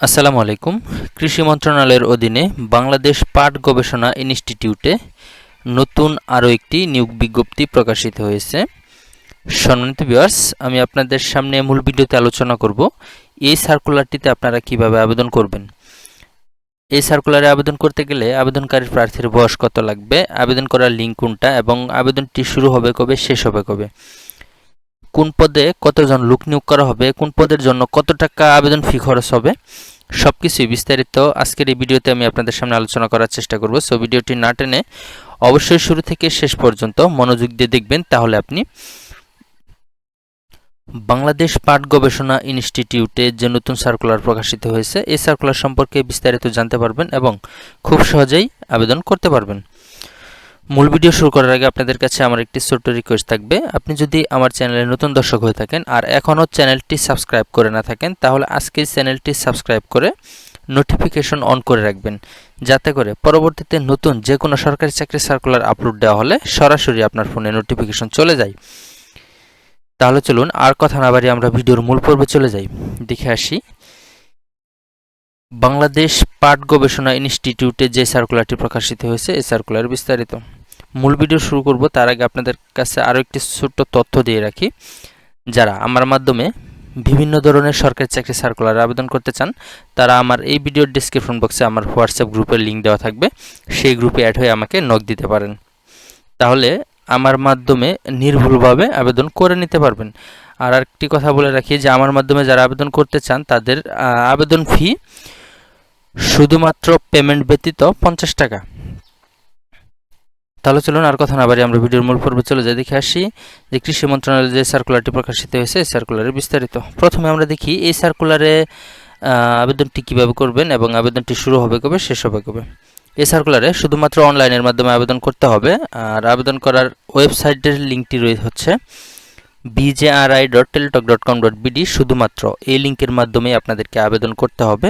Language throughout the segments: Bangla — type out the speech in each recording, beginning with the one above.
আসসালামু আলাইকুম। কৃষি মন্ত্রণালয়ের অধীনে বাংলাদেশ পাট গবেষণা ইনস্টিটিউটে নতুন আরও একটি নিয়োগ বিজ্ঞপ্তি প্রকাশিত হয়েছে। সম্মানিত ভিউয়ার্স, আমি আপনাদের সামনে মূল ভিডিওতে আলোচনা করব। এই সার্কুলারটিতে আপনারা কীভাবে আবেদন করবেন? এই সার্কুলারে আবেদন করতে গেলে আবেদনকারীর প্রার্থীর বয়স কত লাগবে, আবেদন করার লিঙ্ক কোনটা এবং আবেদনটি শুরু হবে কবে, শেষ হবে কবে? কোন পদে কতজন লোক নিয়োগ করা হবে, কোন পদের জন্য কত টাকা আবেদন ফি খরচ হবে সব কিছুই বিস্তারিত আজকের এই ভিডিওতে আমি আপনাদের সামনে আলোচনা করার চেষ্টা করব। সো ভিডিওটি না টেনে অবশ্যই শুরু থেকে শেষ পর্যন্ত মনোযোগ দিয়ে দেখবেন, তাহলে আপনি বাংলাদেশ পাট গবেষণা ইনস্টিটিউটে যে নতুন সার্কুলার প্রকাশিত হয়েছে, এই সার্কুলার সম্পর্কে বিস্তারিত জানতে পারবেন এবং খুব সহজেই আবেদন করতে পারবেন। মূল ভিডিও শুরু করার আগে আপনাদের কাছে আমার একটি ছোট্ট রিকোয়েস্ট থাকবে। আপনি যদি আমার চ্যানেলে নতুন দর্শক হয়ে থাকেন আর এখনও চ্যানেলটি সাবস্ক্রাইব করে না থাকেন, তাহলে আজকেই চ্যানেলটি সাবস্ক্রাইব করে নোটিফিকেশন অন করে রাখবেন। যাতে করে পরবর্তীতে নতুন যে কোনো সরকারি চাকরি সার্কুলার আপলোড দেওয়া হলে সরাসরি আপনার ফোনে নোটিফিকেশন চলে যায়। তাহলে চলুন আর কথা না বাড়িয়ে আমরা ভিডিওর মূল পর্বে চলে যাই। দেখে আসি। বাংলাদেশ পাট গবেষণা ইনস্টিটিউটে যে সার্কুলারটি প্রকাশিত হয়েছে, এই সার্কুলার বিস্তারিত। মূল ভিডিও শুরু করব, তার আগে আপনাদের কাছে আরও একটি ছোট্ট তথ্য দিয়ে রাখি। যারা আমার মাধ্যমে বিভিন্ন ধরনের সরকারি চাকরি সার্কুলার আবেদন করতে চান, তারা আমার এই ভিডিওর ডিসক্রিপশন বক্সে আমার হোয়াটসঅ্যাপ গ্রুপের লিঙ্ক দেওয়া থাকবে। সেই গ্রুপে অ্যাড হয়ে আমাকে নক দিতে পারেন। তাহলে আমার মাধ্যমে নির্ভুলভাবে আবেদন করে নিতে পারবেন। আর একটি কথা বলে রাখি যে, আমার মাধ্যমে যারা আবেদন করতে চান, তাদের আবেদন ফি শুধুমাত্র পেমেন্ট ব্যতীত পঞ্চাশ টাকা। তাহলে চলুন আর কথা না বাড়ি আমরা ভিডিওর মূল পর্বে চলে যাই। দেখে আসি যে কৃষি মন্ত্রণালয়ের যে সার্কুলারটি প্রকাশিত হয়েছে, এই সার্কুলারে বিস্তারিত। প্রথমে আমরা দেখি, এই সার্কুলারে আবেদনটি কীভাবে করবেন এবং আবেদনটি শুরু হবে কবে, শেষ হবে কবে? এই সার্কুলারে শুধুমাত্র অনলাইনের মাধ্যমে আবেদন করতে হবে। আর আবেদন করার ওয়েবসাইটের লিঙ্কটি রয়েছে হচ্ছে BJRI dot Teletalk dot com dot BD শুধুমাত্র এই লিঙ্কের মাধ্যমে আপনাদেরকে আবেদন করতে হবে।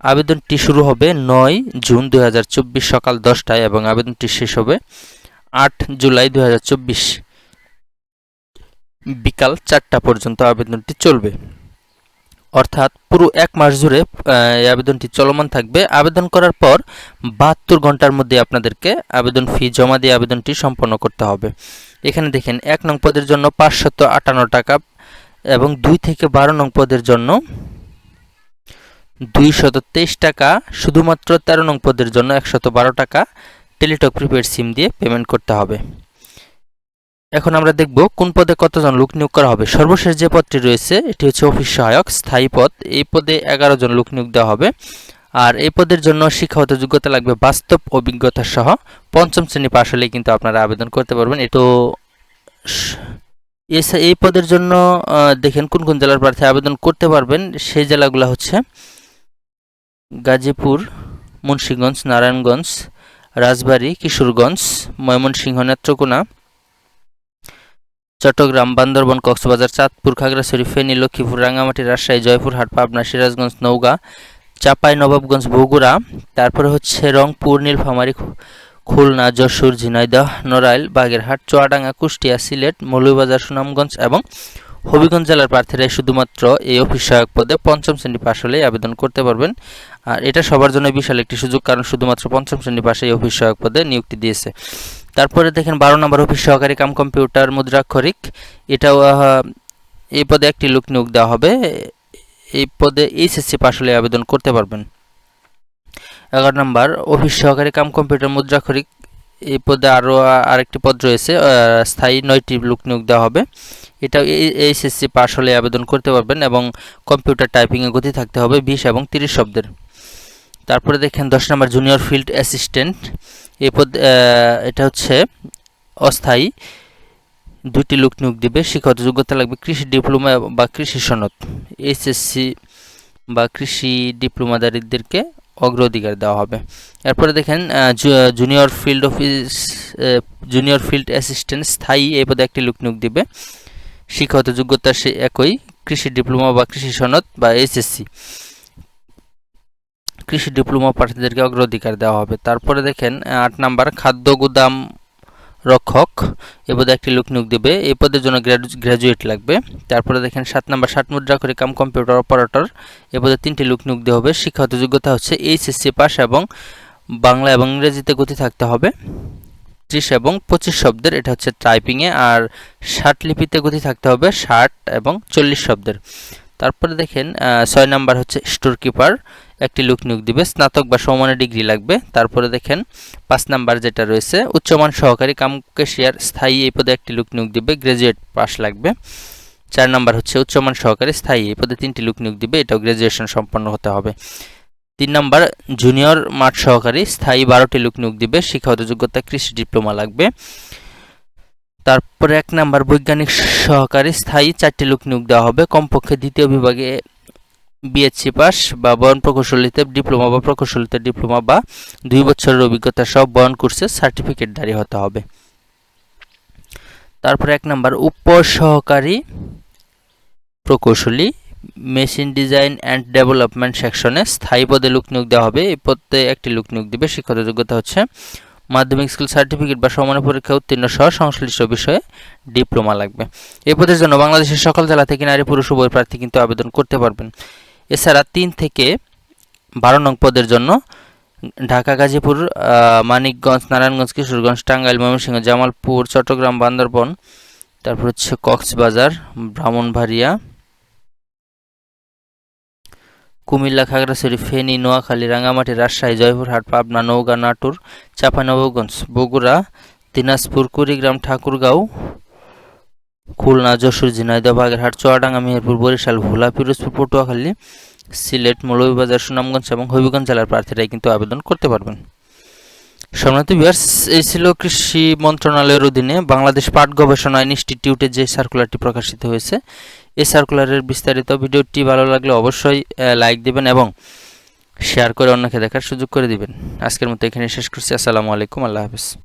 আবেদনটি শুরু হবে নয় জুন দু হাজার চব্বিশ সকাল দশটায় এবং আবেদনটি শেষ হবে আট জুলাই দু হাজার চব্বিশ বিকাল চারটা পর্যন্ত আবেদনটি চলবে। অর্থাৎ পুরো এক মাস জুড়ে আবেদনটি চলমান থাকবে। আবেদন করার পর বাহাত্তর ঘণ্টার মধ্যে আপনাদেরকে আবেদন ফি জমা দিয়ে আবেদনটি সম্পন্ন করতে হবে। এখানে দেখেন, এক নং পদের জন্য পাঁচশত আটান্ন টাকা এবং দুই থেকে বারো নং পদের জন্য দুইশত তেইশ টাকা, শুধুমাত্র তেরো নং পদের জন্য একশত বারো টাকা টেলিটক প্রিপেড সিম দিয়ে পেমেন্ট করতে হবে। এখন আমরা দেখব কোন পদে কতজন লোক নিয়োগ করা হবে। সর্বশেষ যে পদটি রয়েছে, এটি হচ্ছে অফিস সহায়ক, স্থায়ী পদ। এই পদে এগারো জন লোক নিয়োগ দেওয়া হবে। আর এই পদের জন্য শিক্ষাগত যোগ্যতা লাগবে বাস্তব অভিজ্ঞতা সহ পঞ্চম শ্রেণি পাশ হলে কিন্তু আপনারা আবেদন করতে পারবেন। তো এই পদের জন্য দেখেন কোন কোন জেলার প্রার্থী আবেদন করতে পারবেন। সেই জেলাগুলো হচ্ছে গাজীপুর, মুন্সীগঞ্জ, নারায়ণগঞ্জ, রাজবাড়ী, কিশোরগঞ্জ, ময়মনসিংহ, নেত্রকোনা, চট্টগ্রাম, বান্দরবন, কক্সবাজার, চাঁদপুর, খাগড়াছড়ি, ফেনী, লক্ষ্মীপুর, রাঙ্গামাটি, রাজশাহী জয়পুরহাট পাবনা, সিরাজগঞ্জ নৌগা চাপাই, নবাবগঞ্জ, বগুড়া, তারপরে হচ্ছে রংপুর, নীলফামারী খুলনা, যশোর, ঝিনাইদহ, নড়াইল, বাগেরহাট, চুয়াডাঙ্গা, কুষ্টিয়া, সিলেট, মৌলভীবাজার, সুনামগঞ্জ এবং হবিগঞ্জ জেলার প্রার্থীরাই শুধুমাত্র এই অফিস সহায়ক পদে পঞ্চম শ্রেণি পাশ হলেই আবেদন করতে পারবেন। আর এটা সবার জন্য বিশাল একটি সুযোগ, কারণ শুধুমাত্র পঞ্চম শ্রেণি পাশে এই অফিস সহায়ক পদে নিযুক্তি দিয়েছে। তারপরে দেখেন, বারো নম্বর অফিস সহকারী কাম কম্পিউটার মুদ্রাক্ষরিক এটাও এই পদে একটি লোক নিয়োগ দেওয়া হবে। এই পদে এইচএসসি পাশ হলে আবেদন করতে পারবেন। এগারো নম্বর, অফিস সহকারী কাম কম্পিউটার মুদ্রাক্ষরিক এই পদে আরও আরেকটি পদ রয়েছে স্থায়ী নয়টি লোক নিয়োগ দেওয়া হবে। এটা এইচএসসি পাশ হলে আবেদন করতে পারবেন এবং কম্পিউটার টাইপিংয়ে গতি থাকতে হবে বিশ এবং তিরিশ শব্দের। তারপরে দেখেন দশ নম্বর জুনিয়র ফিল্ড অ্যাসিস্ট্যান্ট। এই পদ এটা হচ্ছে অস্থায়ী দুটি লোক নিয়োগ দেবে, শিক্ষাগত যোগ্যতা লাগবে কৃষি ডিপ্লোমা বা কৃষি সনদ। এইচএসসি বা কৃষি ডিপ্লোমাদারীদেরকে অগ্রাধিকার দেওয়া হবে। এরপরে দেখেন junior field office junior field assistant স্থায়ী এই পদে একটি লোক নিয়োগ দেবে। শিক্ষাগত যোগ্যতা সে একই, কৃষি ডিপ্লোমা বা কৃষি সনদ বা এসএসসি কৃষি ডিপ্লোমা প্রার্থীদেরকে অগ্রাধিকার দেওয়া হবে। তারপরে দেখেন আট নাম্বার, খাদ্য, গুদাম রক্ষক, এ পদে একটি লোক নিয়োগ দেবে। এই পদের জন্য গ্র্যাজুয়েট লাগবে। তারপরে দেখেন সাত নাম্বার ষাট মুদ্রা করে কাম কম্পিউটার অপারেটর। এ পদে তিনটি লোক নিয়োগ দেওয়া হবে। শিক্ষাগত যোগ্যতা হচ্ছে এইচএসসি পাস এবং বাংলা এবং ইংরেজিতে গতি থাকতে হবে। ত্রিশ এবং পঁচিশ শব্দের, এটা হচ্ছে টাইপিংয়ে। আর ষাট লিপিতে গতি থাকতে হবে, ষাট এবং চল্লিশ শব্দের। তারপরে দেখেন ছয় নাম্বার হচ্ছে স্টোর কিপার একটি লুক নিয়োগ দিবে, স্নাতক বা সমানের ডিগ্রি লাগবে। তারপরে দেখেন, পাঁচ নাম্বার যেটা রয়েছে, উচ্চমান সহকারী কাম কেশিয়ার স্থায়ী এই পদে একটি লুক নিয়োগ দিবে গ্রাজুয়েট পাস লাগবে। চার নাম্বার হচ্ছে, উচ্চমান সহকারী স্থায়ী এই পদে তিনটি লুক নিয়োগ দিবে, এটাও গ্রাজুয়েশন সম্পন্ন হতে হবে। তিন নাম্বার জুনিয়র মাঠ সহকারী স্থায়ী বারোটি লুক নিয়োগ দিবে, শিক্ষাগত যোগ্যতা কৃষি ডিপ্লোমা লাগবে। তারপরে এক নাম্বার, বৈজ্ঞানিক সহকারী স্থায়ী চারটি লোক নিয়োগ দেওয়া হবে, কমপক্ষে দ্বিতীয় বিভাগে বিএসসি পাস বা বয়ন প্রকৌশলীতে ডিপ্লোমা বা প্রকৌশলীতে ডিপ্লোমা বা দুই বছরের অভিজ্ঞতা সব বয়ন কোর্সে সার্টিফিকেট দাঁড়িয়ে হতে হবে। তারপরে এক নাম্বার, উপসহকারী প্রকৌশলী মেশিন ডিজাইন অ্যান্ড ডেভেলপমেন্ট সেকশনে স্থায়ী পদে লোক নিয়োগ দেওয়া হবে। এই পদে একটি লোক নিয়োগ দেবে, শিক্ষাগত যোগ্যতা হচ্ছে মাধ্যমিক স্কুল সার্টিফিকেট বা সমানের পরীক্ষা উত্তীর্ণ সহ সংশ্লিষ্ট বিষয়ে ডিপ্লোমা লাগবে। এই পদের জন্য বাংলাদেশের সকল জেলা থেকে নারী, পুরুষ, উভয় প্রার্থী কিন্তু আবেদন করতে পারবেন। এছাড়া তিন থেকে বারো নং পদের জন্য ঢাকা, গাজীপুর মানিকগঞ্জ, নারায়ণগঞ্জ, কিশোরগঞ্জ, টাঙ্গাইল, ময়মনসিংহ, জামালপুর, চট্টগ্রাম, বান্দরবন, তারপর হচ্ছে কক্সবাজার, ব্রাহ্মণবাড়িয়া, কুমিল্লা, খাগড়াছড়ি, ফেনী, নোয়াখালী, রাঙ্গামাটি, রাজশাহী, জয়পুরহাট, পাবনা, নওগাঁ, নাটোর চাঁপানবাবগঞ্জ বগুড়া, দিনাজপুর, কুড়িগ্রাম, ঠাকুরগাঁও খুলনা, যশোর, ঝিনাইদহ, বাগেরহাট, চুয়াডাঙ্গা মেহেরপুর বরিশাল, ভোলা, পিরোজপুর, পটুয়াখালী, সিলেট, মৌলভীবাজার, সুনামগঞ্জ এবং হবিগঞ্জ জেলার প্রার্থীরাই কিন্তু আবেদন করতে পারবেন। সম্মানিত বিয়ার্স এই ছিল কৃষি মন্ত্রণালয়ের অধীনে বাংলাদেশ পাট গবেষণা ইনস্টিটিউটে যে সার্কুলারটি প্রকাশিত হয়েছে, এই সার্কুলারের বিস্তারিত ভিডিওটি ভালো লাগলে অবশ্যই লাইক দিবেন এবং শেয়ার করে অন্যকে দেখার সুযোগ করে দিবেন। আজকের মতো এখানে শেষ করছি। আসসালামু আলাইকুম। আল্লাহ হাফিজ।